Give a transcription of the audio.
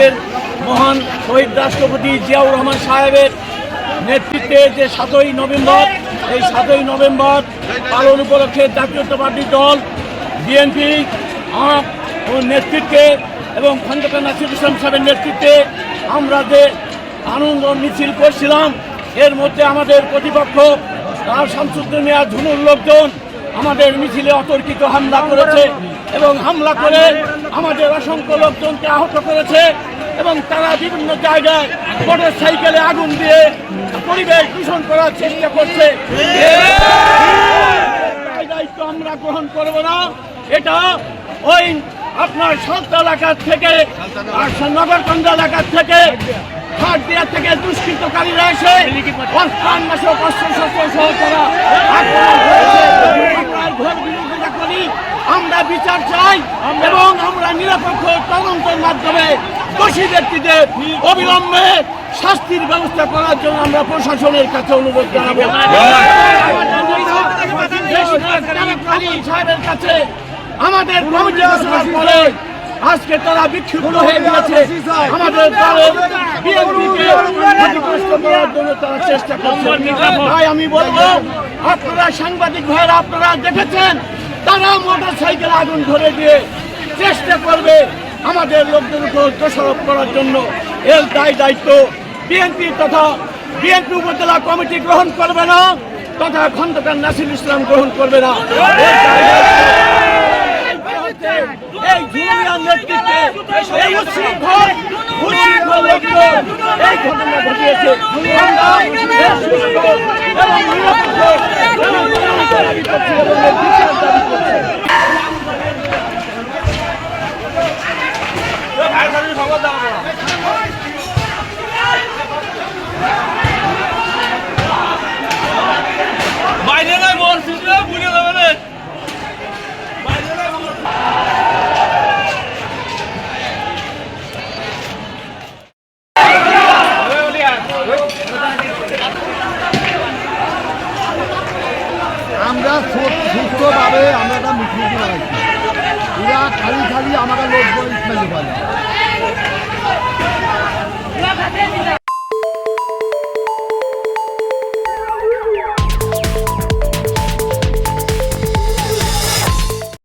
আমাদের মহান শহীদ রাষ্ট্রপতি জিয়াউর রহমান সাহেবের নেতৃত্বে যে সাতই নভেম্বর, এই সাতই নভেম্বর পালন উপলক্ষে জাতীয়তাবাদী দল, বিএনপি ও নেতৃত্বে এবং খন্দকার নাসির ইসলাম সাহেবের নেতৃত্বে আমরা যে আনন্দ মিছিল করছিলাম, এর মধ্যে আমাদের প্রতিপক্ষ তার শামসুদ্দিন মিয়া ঝুনুর লোকজন আমাদের মিছিলে অতর্কিত হামলা করেছে এবং হামলা করে আমাদের অসংখ্য লোকজনকে আহত করেছে। এবং তারা বিভিন্ন জায়গায় মোটর সাইকেলে আগুন দিয়ে পরিবেশ দূষণ করার চেষ্টা করছে। আমরা গ্রহণ করব না। এটা ওই আপনার সত্য এলাকার থেকে নগরগঞ্জ এলাকার থেকে থেকে দুষ্কৃতকারীরা এসে আমরা বিচার চাই এবং আমরা নিরপেক্ষ তদন্তের মাধ্যমে দোষী ব্যক্তিদের অবিলম্বে শাস্তির ব্যবস্থা করার জন্য আমরা প্রশাসনের কাছে অনুরোধ জানাব। সাহেবের কাছে আমাদের পরে আজকে তারা বিক্ষুব্ধ হয়ে গেছে আমাদের তারা চেষ্টা তাই আমি বলব, আপনারা সাংবাদিক ভাইরা আপনারা দেখেছেন, তারা মোটর সাইকেল আগুন ধরে দিয়ে চেষ্টা করবে আমাদের লোকদের উপর দোষারোপ করার জন্য। এর দায় দায়িত্ব বিএনপি তথা বিএনপি উপজেলা কমিটি গ্রহণ করবে না, তথা খন্দকার নাসির ইসলাম গ্রহণ করবে না। এই এই ঘটনা ঘটিয়েছে। হয়ে আমরা একটা মুখোমুখি লাগাইছি পুরা খালি খালি আমাকে লোক বলে ইসমাইল